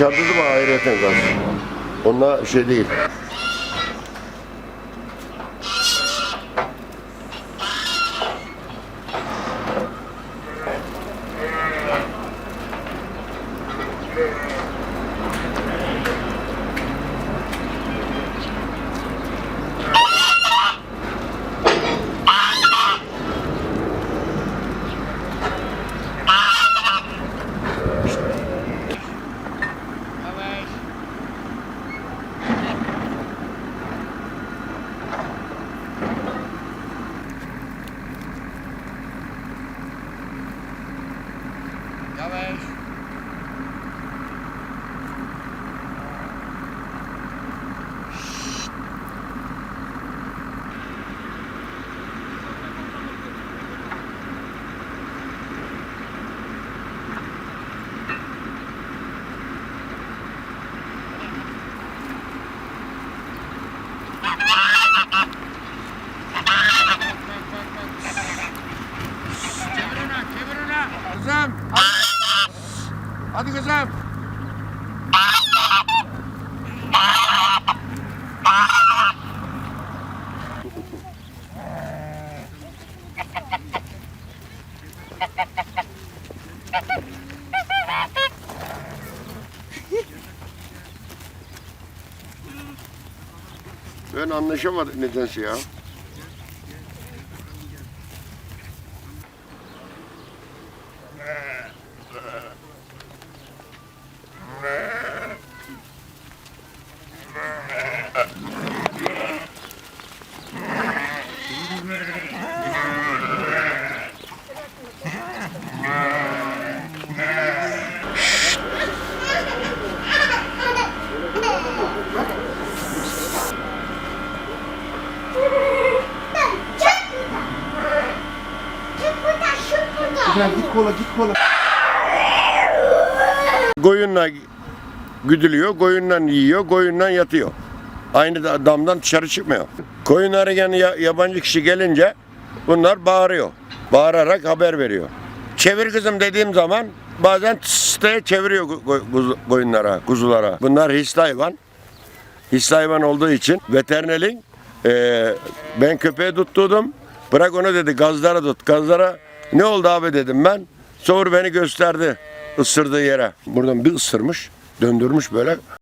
Dışarıda da var ayrıyeten gaz. Onunla şey değil. Yavaş. Bak bak bak bak. Çevir ona, çevir ona. Kızım. Hadi, kızım. Ben anlaşamadım nedense ya. Güzel git kola git kola. Koyunla güdülüyor, koyunla yiyor, koyunla yatıyor. Aynı da damdan dışarı çıkmıyor. Koyun arayan ya- yabancı kişi gelince bunlar bağırıyor. Bağırarak haber veriyor. Çevir kızım dediğim zaman bazen diye çeviriyor koyunlara, kuzulara. Bunlar hisli hayvan. Hisli hayvan olduğu için veterinerin eee, ben köpeği tutturdum. Bırak onu dedi gazlara tut. Gazlara ne oldu abi dedim ben. Sonra beni gösterdi ısırdığı yere. Buradan bir ısırmış, döndürmüş böyle